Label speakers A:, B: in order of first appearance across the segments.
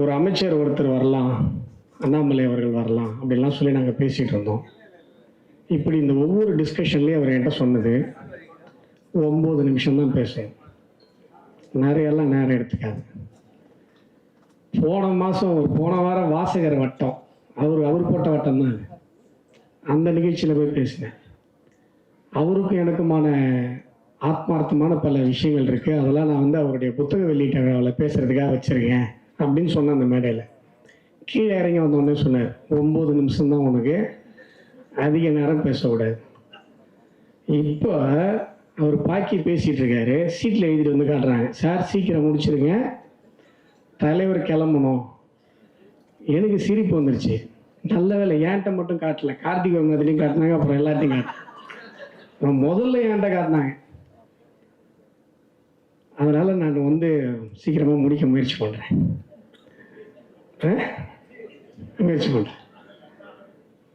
A: ஒரு அமைச்சர் ஒருத்தர் வரலாம் அண்ணாமலை அவர்கள் வரலாம் அப்படிலாம் சொல்லி நாங்கள் பேசிகிட்டு இருந்தோம். இப்படி இந்த ஒவ்வொரு டிஸ்கஷன்லேயும் அவர் என்கிட்ட சொன்னது ஒம்பது நிமிஷம் தான் பேசுவேன். நிறையெல்லாம் நேரம் எடுத்துக்காது. போன மாதம் ஒரு போன வாரம் வாசகர் வட்டம் அவர் அவர் போட்ட வட்டம் தான் அந்த நிகழ்ச்சியில் போய் பேசினேன். அவருக்கும் எனக்குமான ஆத்மார்த்தமான பல விஷயங்கள் இருக்குது அதெல்லாம் நான் வந்து அவருடைய புத்தக வெளியீட்டு விழாவில் பேசுகிறதுக்காக வச்சுருக்கேன். அப்படின்னு சொன்னேன் அந்த மேடையில். கீழே இறங்கி வந்தோடனே சொன்னார் ஒம்பது நிமிஷம் தான் உனக்கு அதிக நேரம் பேசக்கூடாது. இப்போ அவர் பாக்கி பேசிகிட்டு இருக்காரு. சீட்டில் எழுதிட்டு வந்து காட்டுறாங்க. சார் சீக்கிரம் முடிச்சிருங்க. தலைவர் கிளம்பணும். எனக்கு சிரிப்பு வந்துருச்சு. நல்ல வேலை ஏன்ட்ட மட்டும் காட்டல. கார்த்திக் வங்கத்துலையும் காட்டினாங்க அப்புறம் எல்லாத்தையும் காட்டினாங்க முதல்ல ஏன்ட்ட காட்டினாங்க. அதனால் நான் வந்து சீக்கிரமாக முடிக்க முயற்சி பண்ணுறேன் ஆ? முயற்சி பண்ணுறேன்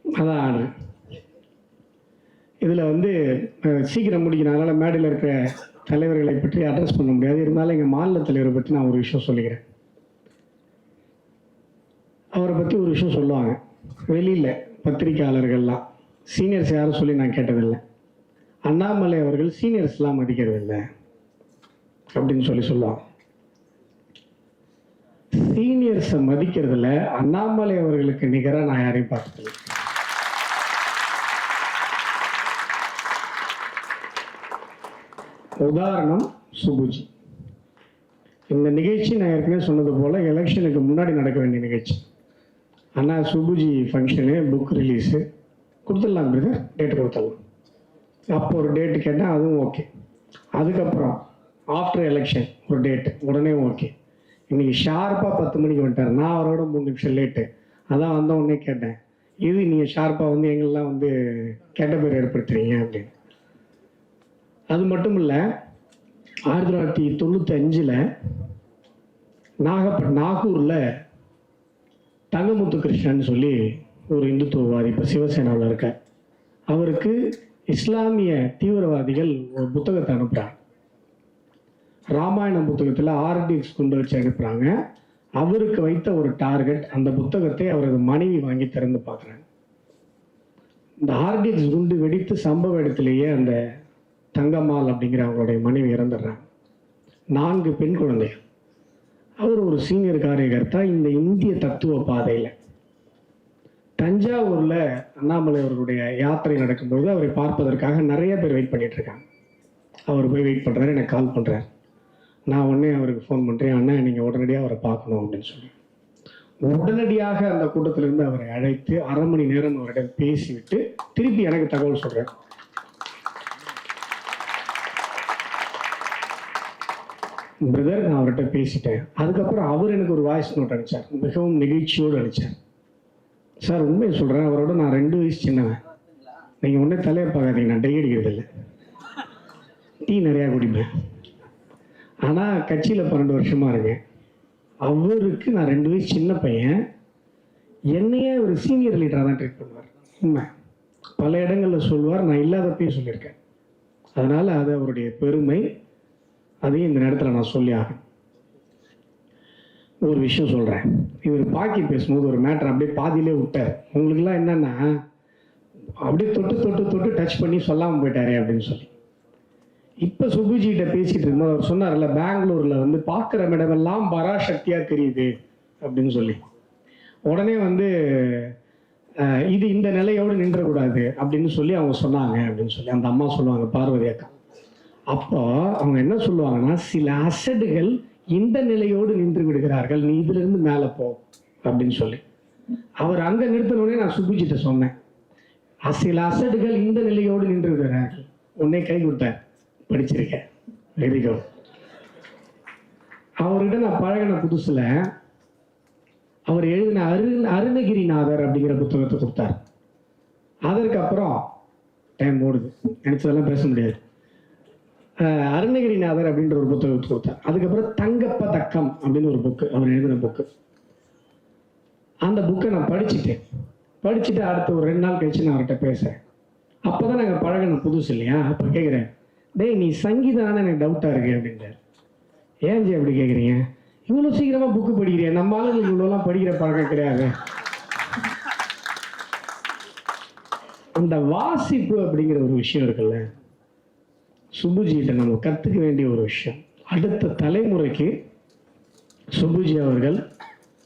A: அதான். ஆடுறேன் இதில் வந்து சீக்கிரம் முடிக்கணும். அதனால் மேடையில் இருக்கிற தலைவர்களை பற்றி அட்ரஸ் பண்ண முடியாது. இருந்தாலும் எங்கள் மாநில தலைவரை பற்றி நான் ஒரு விஷயம் சொல்லிக்கிறேன். அவரை பற்றி ஒரு விஷயம் சொல்லுவாங்க. வெளியில் பத்திரிக்கையாளர்கள்லாம் சீனியர்ஸ் யாரும் சொல்லி நான் கேட்டதில்லை. அண்ணாமலை அவர்கள் சீனியர்ஸ்லாம் மதிக்கிறதில்லை. அப்படின்னு சொல்லி சொல்லலாம். சீனியர்ஸை மதிக்கிறதுல அண்ணாமலை அவர்களுக்கு நிகராக நான் யாரையும் பார்த்ததில்லை உதாரணம் சுபுஜி. இந்த நிகழ்ச்சி நான் ஏற்கனவே சொன்னது போல் எலெக்ஷனுக்கு முன்னாடி நடக்க வேண்டிய நிகழ்ச்சி. ஆனால் சுபுஜி ஃபங்க்ஷனு புக் ரிலீஸு கொடுத்துடலாம் பிரதர் டேட் கொடுத்துடலாம். அப்போ ஒரு டேட்டு கேட்டால் அதுவும் ஓகே அதுக்கப்புறம் ஆஃப்டர் எலெக்ஷன் ஒரு டேட்டு உடனே ஓகே இன்றைக்கி ஷார்ப்பாக பத்து மணிக்கு வந்துட்டார். நான் அவரோட மூணு நிமிஷம் லேட்டு அதான் வந்த உடனே கேட்டேன். இது நீங்கள் ஷார்ப்பாக வந்து எங்கெல்லாம் வந்து கெட்ட பேர் ஏற்படுத்துறீங்க அப்படின்னு. அது மட்டும் இல்லை ஆயிரத்தி தொள்ளாயிரத்தி தொண்ணூற்றி அஞ்சில் நாகப்ப நாகூரில் தங்கமுத்து கிருஷ்ணன் சொல்லி ஒரு இந்துத்துவவாதி இப்போ சிவசேனாவில் இருக்கார். அவருக்கு இஸ்லாமிய தீவிரவாதிகள் ஒரு புத்தகத்தை அனுப்புகிறாங்க ராமாயணம் புத்தகத்தில் ஆர்டிஎக்ஸ் கொண்டு வச்சு அனுப்புகிறாங்க அவருக்கு வைத்த ஒரு டார்கெட் அந்த புத்தகத்தை அவரது மனைவி வாங்கி திறந்து பார்க்குறாங்க. இந்த ஆர்டிஎக்ஸ் குண்டு வெடித்து சம்பவ இடத்திலேயே அந்த தங்கம்மாள் அப்படிங்கிற அவங்களுடைய மனைவி இறந்துடுறாங்க. நான்கு பெண் குழந்தைகள். அவர் ஒரு சீனியர் காரியகர்த்தா இந்த இந்திய தத்துவ பாதையில். தஞ்சாவூரில் அண்ணாமலை அவர்களுடைய யாத்திரை நடக்கும்போது அவரை பார்ப்பதற்காக நிறைய பேர் வெயிட் பண்ணிட்டு இருக்காங்க. அவர் போய் வெயிட் பண்ணுறாரு எனக்கு கால் பண்ணுறாரு நான் உடனே அவருக்கு ஃபோன் பண்ணுறேன் அண்ணா நீங்கள் உடனடியாக அவரை பார்க்கணும் அப்படின்னு சொல்லி. உடனடியாக அந்த கூட்டத்திலிருந்து அவரை அழைத்து அரை மணி நேரம் அவரிடம் பேசிவிட்டு திருப்பி எனக்கு தகவல் சொல்கிறேன் பிரதர் நான் அவர்கிட்ட பேசிட்டேன். அதுக்கப்புறம் அவர் எனக்கு ஒரு வாய்ஸ் நோட் அனுப்பிச்சார். மிகவும் நெகிழ்ச்சியோடு அனுப்பிச்சார். சார் உண்மையை சொல்கிறேன் அவரோட நான் ரெண்டு வயசு சின்னவன். நீங்கள் ஒன்றே தலையை பார்க்காதீங்க. நான் டை அடிக்கிறது இல்லை டீ நிறையா குடிப்பேன். ஆனால் கட்சியில் பன்னெண்டு வருஷமாக இருக்கேன். அவருக்கு நான் ரெண்டு வயசு சின்ன பையன். என்னையே ஒரு சீனியர் லீடராக தான் ட்ரீட் பண்ணுவார். உண்மை. பல இடங்களில் சொல்லுவார் நான் இல்லாதப்பையும் சொல்லியிருக்கேன். அதனால் அது அவருடைய பெருமை. அதையும் இந்த நேரத்தில் நான் சொல்லி ஆகணும். ஒரு விஷயம் சொல்கிறேன் இவர் பாக்கி பேசும்போது ஒரு மேட்டர் அப்படியே பாதியிலே விட்டார். உங்களுக்குலாம் என்னன்னா அப்படியே தொட்டு தொட்டு தொட்டு டச் பண்ணி சொல்லாமல் போயிட்டாரே அப்படின்னு சொல்லி. இப்போ சுகுஜிகிட்ட பேசிட்டு இருக்கும்போது அவர் சொன்னார்ல பெங்களூரில் வந்து பார்க்குற இடமெல்லாம் பராசக்தியாக தெரியுது அப்படின்னு சொல்லி. உடனே வந்து இது இந்த நிலையோடு நின்றக்கூடாது அப்படின்னு சொல்லி அவங்க சொன்னாங்க அப்படின்னு சொல்லி அந்த அம்மா சொல்லுவாங்க பார்வதி அக்கா. அப்போ அவங்க என்ன சொல்லுவாங்கன்னா சில அசடுகள் இந்த நிலையோடு நின்று விடுகிறார்கள் நீ இதுல இருந்து மேலே போ அப்படின்னு சொல்லி. அவர் அங்க நிறுத்தினோடனே நான் சுபுஜிட்ட சொன்னேன் சில அசடுகள் இந்த நிலையோடு நின்று விடுகிறார்கள். உன்னை கை கொடுத்தார் படிச்சிருக்கேன். வெரி குட் அவர்கிட்ட நான் பழகின புதுசுல அவர் எழுதின அரு அருணகிரிநாதர் அப்படிங்கிற புத்தகத்தை கொடுத்தார். அதற்கப்புறம் டைம் ஓடுது. நினைச்சதெல்லாம் பேச முடியாது. அருணகிரிநாதர் அப்படின்ற ஒரு புத்தகத்தை கொடுத்தார். அதுக்கப்புறம் தங்கப்ப தக்கம் அப்படின்னு ஒரு புக்கு அவர் எழுதின புக்கு அந்த புக்கை நான் படிச்சுட்டேன். படிச்சுட்டு அடுத்த ஒரு ரெண்டு நாள் கழிச்சு நான் அவர்கிட்ட பேசுறேன். அப்பதான் நாங்கள் பழகின புதுசு இல்லையா? அப்போ கேட்குறேன் டேய் நீ சங்கீதான எனக்கு டவுட்டாக இருக்கு அப்படின்றார் ஏன் ஜி அப்படி கேட்குறீங்க இவ்வளோ சீக்கிரமாக புக்கு படிக்கிறேன் நம்ம ஆளுங்களுக்கு இவ்வளோலாம் படிக்கிற பழக்கம் கிடையாது. அந்த வாசிப்பு அப்படிங்கிற ஒரு விஷயம் இருக்குல்ல சுபுஜிகிட்ட நம்ம கற்றுக்க வேண்டிய ஒரு விஷயம். அடுத்த தலைமுறைக்கு சுபுஜி அவர்கள்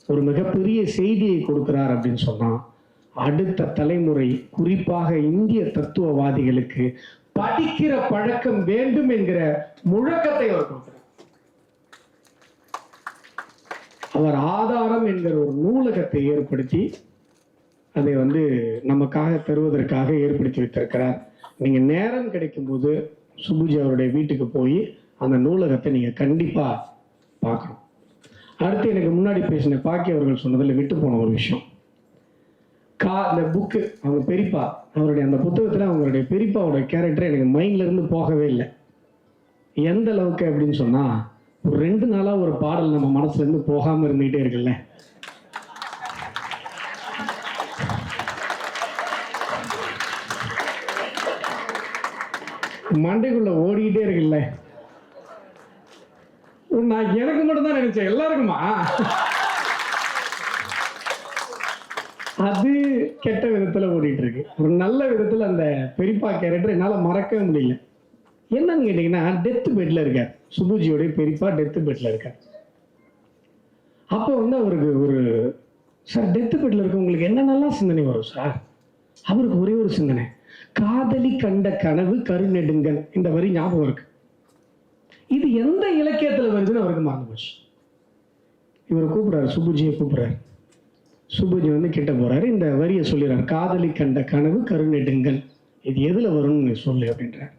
A: ஒரு மிகப்பெரிய செய்தியை கொடுக்கிறார் அப்படின்னு சொன்னா அடுத்த தலைமுறை குறிப்பாக இந்திய தத்துவவாதிகளுக்கு படிக்கிற பழக்கம் வேண்டும் என்கிற முழக்கத்தை அவர் கொடுக்கிறார். அவர் ஆதாரம் என்கிற ஒரு நூலகத்தை ஏற்படுத்தி அதை வந்து நமக்காக தருவதற்காக ஏற்படுத்தி வைத்திருக்கிறார். நீங்க நேரம் கிடைக்கும்போது சுபுஜி அவருடைய வீட்டுக்கு போய் அந்த நூலகத்தை நீங்க கண்டிப்பா பார்க்கணும். அடுத்து எனக்கு முன்னாடி பேசின பாக்கி அவர்கள் சொன்னதில் விட்டு போன ஒரு விஷயம். கா இந்த புக்கு அவங்க பெரியப்பா அவருடைய அந்த புத்தகத்தில் அவங்களுடைய பெரியப்பாவோட கேரக்டர் எனக்கு மைண்ட்லேருந்து போகவே இல்லை. எந்த அளவுக்கு அப்படின்னு சொன்னால் ஒரு ரெண்டு நாளாக ஒரு பாடல் நம்ம மனசுலேருந்து இருந்து இருந்துகிட்டே இருக்குல்ல. மண்டைக்குள்ள ஓடிக்கிட்டே இருக்குல்ல. நான் எனக்கு மட்டும்தான் நினச்சேன் நினைச்சேன். எல்லாருக்குமா? அது கெட்ட விதத்துல ஓடிட்டு இருக்கு ஒரு நல்ல விதத்துல அந்த பெரியப்பா கேரக்டர் என்னால மறக்கவே முடியல. என்னன்னு கேட்டீங்கன்னா டெத் பெட்ல இருக்கார். சுபுஜியோடைய பெரியப்பா டெத்து பெட்ல இருக்கார். அப்போ வந்து அவருக்கு ஒரு சார் டெத்து பெட்ல இருக்கவங்களுக்கு என்னென்னலாம் சிந்தனை வரும் சார்? அவருக்கு ஒரே ஒரு சிந்தனை. காதலி கண்ட கனவு கருநெடுங்கன் இந்த வரி ஞாபகம் இருக்கு. இது எந்த இலக்கியத்துல வருதுன்னு அவருக்கு மறந்து போச்சு. இவர் கூப்பிடுறாரு சுபுஜியை கூப்பிடுறாரு. சுபுஜி வந்து கிட்ட போறாரு. இந்த வரியை சொல்லிடுறாரு. காதலி கண்ட கனவு கருணெடுங்கள் இது எதுல வரும்னு சொல்லு அப்படின்றார்.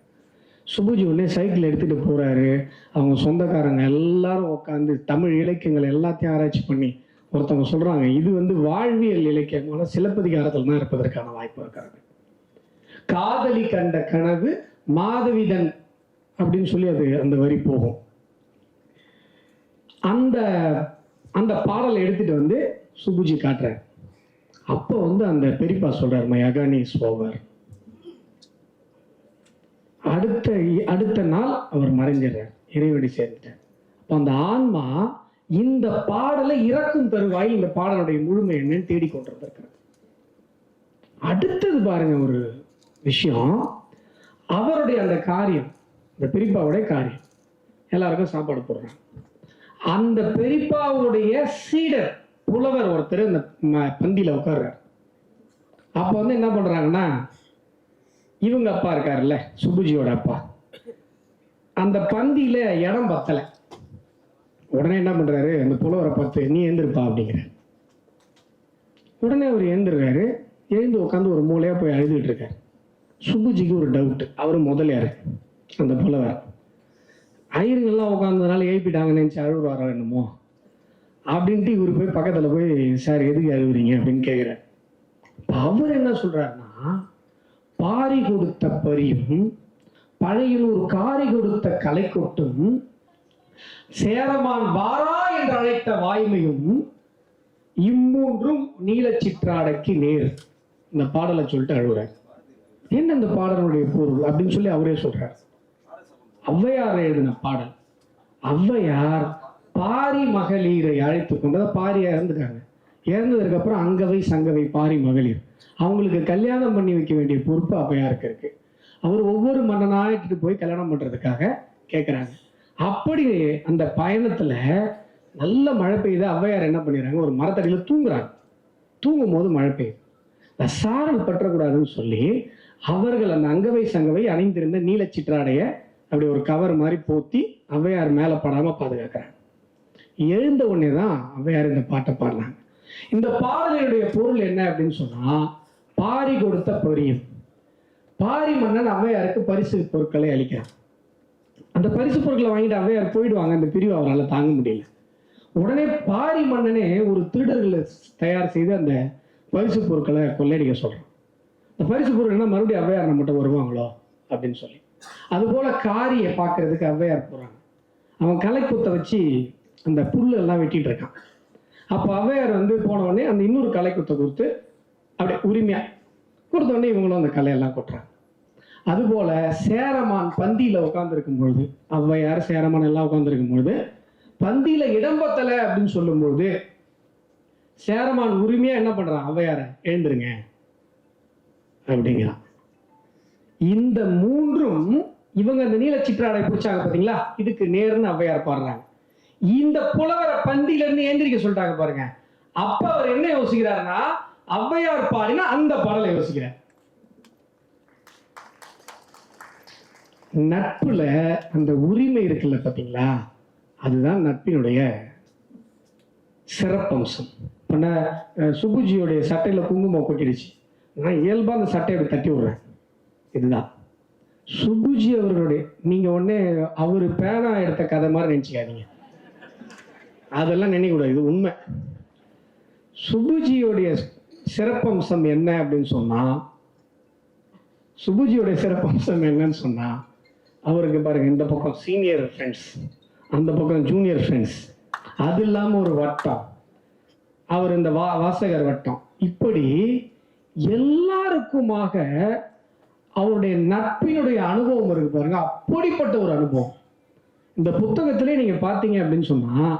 A: சுபுஜி உடனே சைக்கிள் எடுத்துட்டு போறாரு. அவங்க சொந்தக்காரங்க எல்லாரும் உட்காந்து தமிழ் இலக்கியங்கள் எல்லாத்தையும் ஆராய்ச்சி பண்ணி ஒருத்தவங்க சொல்றாங்க இது வந்து வாழ்வியல் இலக்கியமான சிலப்பதிகாரத்தில் தான் இருப்பதற்கான வாய்ப்பு இருக்காங்க காதலி கண்ட கனவு மாதவிதன் அப்படின்னு சொல்லி அது அந்த வரி போகும். அந்த அந்த பாடலை எடுத்துட்டு வந்து சுபுஜி காட்டுறேன் அப்போ வந்து அந்த பெரியப்பா சொல்றார் மை அகானி இஸ் ஓவர் அடுத்த அடுத்த நாள் அவர் மறைஞ்சிடுறார் இறைவடி சேர்ந்துட்டார். அப்போ அந்த ஆன்மா இந்த பாடலை இறக்கும் தருவாய் இந்த பாடலுடைய முழுமை என்னன்னு தேடிக்கொண்டிருந்திருக்கிறார். அடுத்தது பாருங்க ஒரு விஷயம் அவருடைய அந்த காரியம் இந்த பெரியப்பாவுடைய காரியம். எல்லாருக்கும் சாப்பாடு போடுறாங்க. அந்த பெரியப்பாவுடைய சீடர் புலவர் ஒருத்தர் இந்த ம- பந்தியில உட்கார்றாரு. அப்போ வந்து என்ன பண்ணுறாங்கன்னா இவங்க அப்பா இருக்காருல்ல சுபுஜியோட அப்பா. அந்த பந்தியில் இடம் பத்தலை. உடனே என்ன பண்ணுறாரு அந்த புலவரை பார்த்து நீ எழுந்திருப்பா அப்படிங்கிற. உடனே அவர் எழுந்துருக்காரு எழுந்து உட்காந்து ஒரு மூலையாக போய் அழுதுகிட்டு இருக்காரு. சுபுஜிக்கு ஒரு டவுட்டு அவர் முதலியார் அந்த புலவர். ஐயருங்கெல்லாம் உட்காந்ததுனால எழுப்பிட்டாங்கன்னு நினச்சி அழுவாரோ என்னமோ. அப்படின்ட்டு இவர் போய் பக்கத்தில் போய் சார் எதுக்கு அழுகுறீங்க அப்படின்னு கேட்குறாரு அவர் என்ன சொல்கிறாருன்னா பாரி கொடுத்த பரியும் பழையனூர் காரி கொடுத்த கலை கொட்டும் சேரமான் வாரா என்று அழைத்த வாய்மையும் இம்மூன்றும் நீலச்சிற்றாடைக்கு நேர். இந்த பாடலை சொல்லிட்டு அழுகுறார் என்ன இந்த பாடலுடைய பொருள் அப்படின்னு சொல்லி அவரே சொல்றார். ஔவையார் எழுதின பாடல். ஔவையார் பாரி மகளிரை அழைத்து கொண்டு பாரியாக இறந்துட்டாங்க. இறந்ததுக்கு அப்புறம் அங்கவை சங்கவை பாரி மகளிர். அவங்களுக்கு கல்யாணம் பண்ணி வைக்க வேண்டிய பொறுப்பு ஔவையாருக்கு இருக்கு? அவர் ஒவ்வொரு மன்னனாக இட்டுட்டு போய் கல்யாணம் பண்ணுறதுக்காக கேட்குறாங்க அப்படி அந்த பயணத்தில் நல்ல மழை பெய்யுது. ஔவையார் என்ன பண்ணிடுறாங்க? ஒரு மரத்தடியில் தூங்குறாங்க. தூங்கும் போது மழை பெய்யுது. இந்த சாரல் பற்றக்கூடாதுன்னு சொல்லி அவர்கள் அந்த அங்கவை சங்கவை அணிந்திருந்த நீலச்சிற்றாடைய அப்படி ஒரு கவர் மாதிரி போத்தி ஔவையார் மேலே படாமல் பாதுகாக்கிறாங்க. எழுந்த உடனே தான் ஔவையார் இந்த பாட்டை பாடினாங்க. இந்த பாடலினுடைய பொருள் என்ன அப்படின்னு சொன்னா பாரி கொடுத்த பொரியும். பாரி மன்னன் ஔவையாருக்கு பரிசு பொருட்களை அளிக்கிறான். அந்த பரிசு பொருட்களை வாங்கிட்டு ஔவையார் போயிடுவாங்க. அந்த பிரிவு அவரால் தாங்க முடியல. உடனே பாரி மன்னனே ஒரு திருடர்களை தயார் செய்து அந்த பரிசு பொருட்களை கொள்ளையடிக்க சொல்கிறான் இந்த பரிசு பொருட்கள்னா மறுபடியும் ஔவையார் நம்மகிட்ட வருவாங்களோ? அப்படின்னு சொல்லி. அதுபோல காரியை பார்க்கறதுக்கு ஔவையார் போகிறாங்க அவன் கலைக்குத்தை வச்சு அந்த புல் எல்லாம் வெட்டிட்டு இருக்கான். அப்போ ஔவையார் வந்து போன உடனே அந்த இன்னொரு கலை குத்த கொடுத்து அப்படியே உரிமையா கொடுத்த உடனே இவங்களும் அந்த கலையெல்லாம் கொட்டுறாங்க. அதுபோல சேரமான் பந்தியில உட்காந்துருக்கும் பொழுது ஔவையார் சேரமான் எல்லாம் உட்காந்துருக்கும் பொழுது பந்தியில இடம்பத்தலை அப்படின்னு சொல்லும்பொழுது சேரமான் உரிமையா என்ன பண்றான்? ஔவையார எழுந்துருங்க. அப்படிங்கிறான். இந்த மூன்றும் இவங்க அந்த நீல சிற்றாடை பிடிச்சாங்க பார்த்தீங்களா இதுக்கு நேர்னு ஔவையார் பாடுறாங்க. இந்த புலவரை பந்தியில இருந்து ஏந்திரிக்க சொல்லிட்டாங்க பாருங்க. அப்ப அவர் என்ன யோசிக்கிறாருன்னா ஔவையார் பாடினா அந்த பாடலை யோசிக்கிறார். நட்புல அந்த உரிமை இருக்குல்ல பாத்தீங்களா? அதுதான் நட்பினுடைய சிறப்பம்சம். பண்ண சுபுஜியோடைய சட்டையில சட்டையில் குங்குமம் கொட்டிடுச்சு. நான் இயல்பாக அந்த சட்டையை தட்டி விடுறேன். இதுதான். சுபுஜி அவர்களுடைய நீங்கள் உடனே அவர் பேனா எடுத்த கதை மாதிரி நினச்சிக்காதீங்க. அதெல்லாம் நினைக்கக்கூடாது. இது உண்மை. சுபுஜியோடைய சிறப்பம்சம் என்ன அப்படின்னு சொன்னால் சுபுஜியோடைய சிறப்பம்சம் என்னன்னு சொன்னால் அவருக்கு பாருங்க இந்த பக்கம் சீனியர் ஃப்ரெண்ட்ஸ் அந்த பக்கம் ஜூனியர் ஃப்ரெண்ட்ஸ் அது இல்லாமல் ஒரு வட்டம். அவர் இந்த வா வாசகர் வட்டம். இப்படி எல்லாருக்குமாக அவருடைய நட்பினுடைய அனுபவம் இருக்கு பாருங்க. அப்படிப்பட்ட ஒரு அனுபவம். இந்த புத்தகத்திலே நீங்கள் பார்த்தீங்க அப்படின்னு சொன்னால்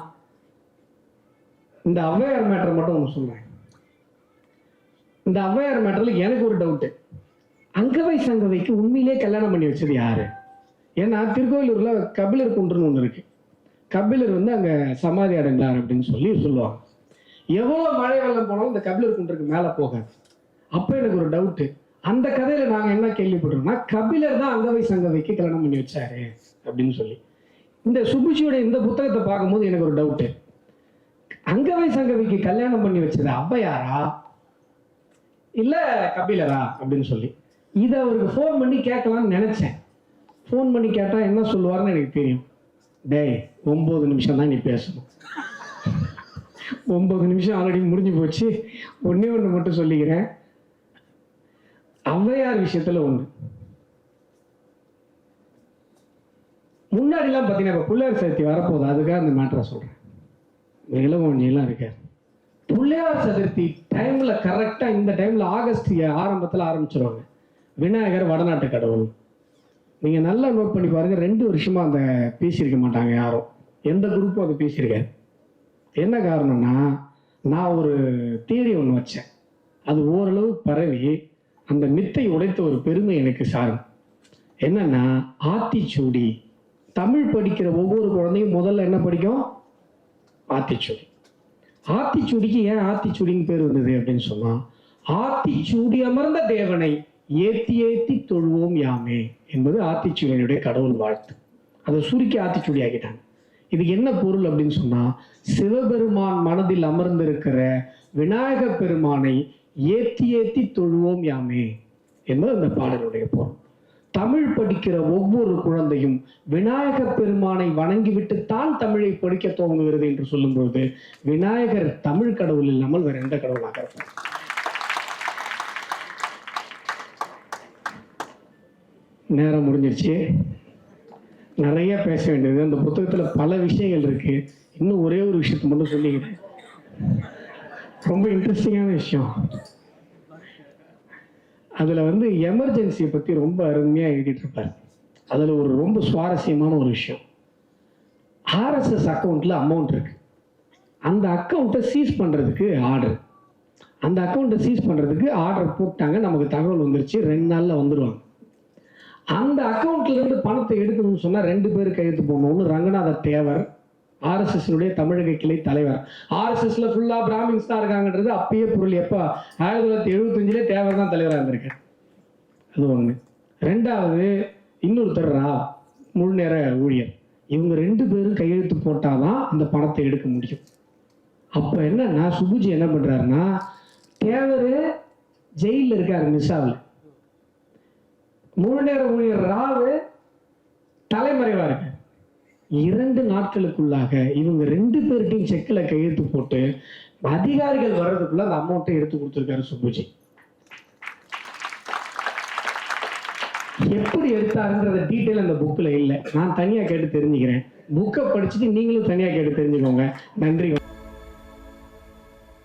A: இந்த ஔவையார் மேட்டர் மட்டும் ஒன்று சொல்றேன் இந்த ஔவையார் மேட்டர்ல எனக்கு ஒரு டவுட்டு அங்கவை சங்கவைக்கு உண்மையிலே கல்யாணம் பண்ணி வச்சது யாரு? ஏன்னா திருக்கோயிலூர்ல கபிலர் குன்றுன்னு ஒன்று இருக்கு. கபிலர் வந்து அங்க சமாதி அடைந்தார் அப்படின்னு சொல்லி சொல்லுவாங்க. எவ்வளவு மழை வெள்ளம் போனாலும் இந்த கபிலர் குன்றுக்கு மேல போகாது. அப்ப எனக்கு ஒரு டவுட்டு அந்த கதையில நாங்க என்ன கேள்விப்பட்டிருக்கோம்னா கபிலர் தான் அங்கவை சங்கவைக்கு கல்யாணம் பண்ணி வச்சாரு அப்படின்னு சொல்லி. இந்த சுபுச்சியோட இந்த புத்தகத்தை பார்க்கும்போது எனக்கு ஒரு டவுட்டு அங்கவை சங்கவிக்கு கல்யாணம் பண்ணி வச்சது ஔவையாரா இல்ல கபிலரா? அப்படின்னு சொல்லி. இதை அவருக்கு ஃபோன் பண்ணி கேட்கலாம்னு நினைச்சேன். ஃபோன் பண்ணி கேட்டா என்ன சொல்லுவாருன்னு எனக்கு தெரியும். டேய் ஒன்பது நிமிஷம் தான் நீ பேசணும். ஒன்பது நிமிஷம் ஆல்ரெடி முடிஞ்சு போச்சு. ஒன்னே ஒன்று மட்டும் சொல்லிக்கிறேன். ஔவையார் விஷயத்துல ஒண்ணு. முன்னாடிலாம் பார்த்தீங்கன்னா இப்போ பிள்ளையார் சேர்த்தி வரப்போகுது. அதுக்காக அந்த மேட்டரை சொல்கிறேன் இளவஞ்சியெல்லாம் இருக்கார் பிள்ளையார் சதுர்த்தி டைமில் கரெக்டாக இந்த டைமில் ஆகஸ்ட் ஆரம்பத்தில் ஆரம்பிச்சிருவாங்க. விநாயகர் வடநாட்டு கடவுள். நீங்கள் நல்லா நோட் பண்ணி பாருங்க ரெண்டு வருஷமா அந்த பேசியிருக்க மாட்டாங்க யாரும். எந்த குரூப்பும் அதை பேசியிருக்காரு என்ன காரணம்னா நான் ஒரு தியரி ஒன்று வச்சேன். அது ஓரளவு பரவி அந்த மித்தை உடைத்த ஒரு பெருமை எனக்கு சாரும். என்னன்னா ஆத்திச்சூடி. தமிழ் படிக்கிற ஒவ்வொரு குழந்தையும் முதல்ல என்ன படிக்கும்? ஆத்திச்சூடி. ஆத்திச்சூடிக்கு ஏன் ஆத்திச்சூடின்னு பேர் வந்தது அப்படின்னு சொன்னா ஆத்திச்சூடி அமர்ந்த தேவனை ஏத்தி ஏத்தி தொழுவோம் யாமே என்பது ஆத்திச்சூடியுடைய கடவுள் வாழ்த்து. அதை சுருக்கி ஆத்திச்சூடி ஆக்கிட்டாங்க. இதுக்கு என்ன பொருள் அப்படின்னு சொன்னா சிவபெருமான் மனதில் அமர்ந்திருக்கிற விநாயக பெருமானை ஏத்தி ஏத்தி தொழுவோம் யாமே என்பது அந்த பாடலுடைய பொருள். தமிழ் படிக்கிற ஒவ்வொரு குழந்தையும் விநாயக பெருமானை வணங்கிவிட்டு தான் தமிழை படிக்க துவங்குகிறது என்று சொல்லும்போது விநாயகர் தமிழ் கடவுள் இல்லாமல் வேற எந்த கடவுளாக இருக்கும் நேரம் முடிஞ்சிருச்சு. நிறைய பேச வேண்டியது. அந்த புத்தகத்துல பல விஷயங்கள் இருக்கு. இன்னும் ஒரே ஒரு விஷயத்தை மட்டும் சொல்லிக்கிறேன். ரொம்ப இன்ட்ரெஸ்டிங்கான விஷயம். அதில் வந்து எமர்ஜென்சியை பற்றி ரொம்ப அருமையாக எழுதிட்டுருப்பார் அதில் ஒரு ரொம்ப சுவாரஸ்யமான ஒரு விஷயம். ஆர்எஸ்எஸ் அக்கௌண்ட்டில் அமௌண்ட் இருக்கு. அந்த அக்கௌண்ட்டை சீஸ் பண்ணுறதுக்கு ஆர்டர் அந்த அக்கௌண்ட்டை சீஸ் பண்ணுறதுக்கு ஆர்டர் போட்டாங்க நமக்கு தகவல் வந்துருச்சு ரெண்டு நாளில் வந்துடுவாங்க அந்த அக்கௌண்ட்லேருந்து பணத்தை எடுக்கணும்னு சொன்னால் ரெண்டு பேர் கையெழுத்து போடணும் ஒன்று ரங்கநாத தேவர் ஆர்எஸ்எஸ்னுடைய தமிழக கிளை தலைவர். ஆர்எஸ்எஸ்ல ஃபுல்லா பிராமின்ஸ் தான் இருக்காங்கன்றது அப்பயே பொருள் எப்ப? ஆயிரத்தி தொள்ளாயிரத்தி எழுபத்தஞ்சிலே தேவர் தான் தலைவராக இருந்திருக்கார். அது ஒண்ணு. ரெண்டாவது இன்னொருத்தர் ரா முழு நேர ஊழியர். இவங்க ரெண்டு பேரும் கையெழுத்து போட்டாதான் அந்த பணத்தை எடுக்க முடியும். அப்ப என்னன்னா சுபுஜி என்ன பண்றாருன்னா தேவர் ஜெயிலில் இருக்காரு மிஸ்ஸாவில் முழு நேர ஊழியர் ராவு தலைமறைவா இருக்கு இரண்டு நாட்களுக்குள்ளாக இவங்க ரெண்டு பேர்கிட்டையும் செக்கில் கையெழுத்து போட்டு அதிகாரிகள் வர்றதுக்குள்ள அந்த அமௌண்ட்டை எடுத்து கொடுத்துருக்காரு சுப்புஜி. எப்படி எடுத்தாருன்றத டீட்டெயில் அந்த புக்கில் இல்லை. நான் தனியாக கேட்டு தெரிஞ்சுக்கிறேன். புக்கை படிச்சுட்டு நீங்களும் தனியாக கேட்டு தெரிஞ்சுக்கோங்க. நன்றி.